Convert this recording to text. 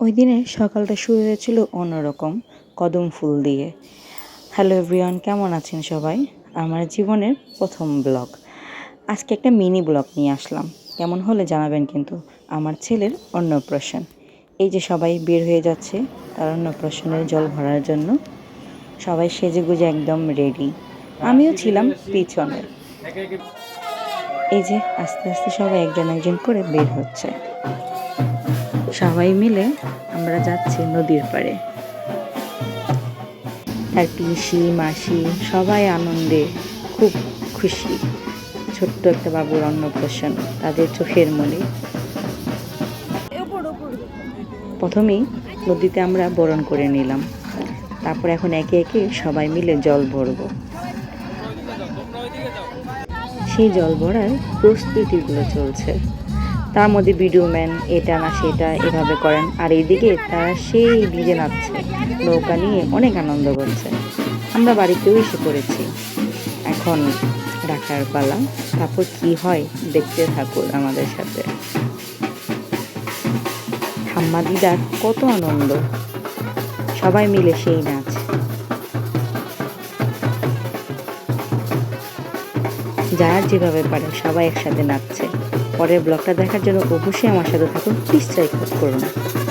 ওই দিনের সকালটা শুরু হয়েছিল অন্যরকম, কদম ফুল দিয়ে। হ্যালো এভরিওয়ান কেমন আছেন সবাই? আমার জীবনের প্রথম ব্লগ। আজকে একটা মিনি ব্লগ নিয়ে আসলাম। কেমন হলে জানাবেন কিন্তু আমার ছেলের অন্নপ্রাশন। এই যে সবাই বের হয়ে যাচ্ছে তার অন্নপ্রাশনের জল ভরার জন্য। সবাই সেজে গুজে একদম রেডি আমিও ছিলাম পিছনে। এই যে আস্তে আস্তে সবাই একজন একজন করে বের হচ্ছে। সবাই মিলে আমরা যাচ্ছি নদীর পাড়ে। আর পিসি, মাসি সবাই আনন্দে খুব খুশি। ছোট্ট একটা বাবুর অন্নপ্রাশন তাদের চোখের মনে। প্রথমেই নদীতে আমরা বরণ করে নিলাম। তারপর এখন একে একে সবাই মিলে জল ভরবো। সেই জল ভরার প্রস্তুতিগুলো চলছে। তার মধ্যে ভিডিও ম্যান এটা না সেটা এভাবে করেন। আর এইদিকে তারা সেই ডিজে নাচছে, নৌকা নিয়ে অনেক আনন্দ করছে। আমরা বাড়িতেও এসে পড়েছি। এখন রাখার পালা, তারপর কি হয় দেখতে থাকুন আমাদের সাথে। ঠাম্মা দিদার কত আনন্দ। সবাই মিলে সেই নাচ। যার যেভাবে পারে সবাই একসাথে নাচছে। পরের ব্লগটা দেখার জন্য অবশ্যই আমার সাথে থাকুন। প্লিজ সাবস্ক্রাইব করুন।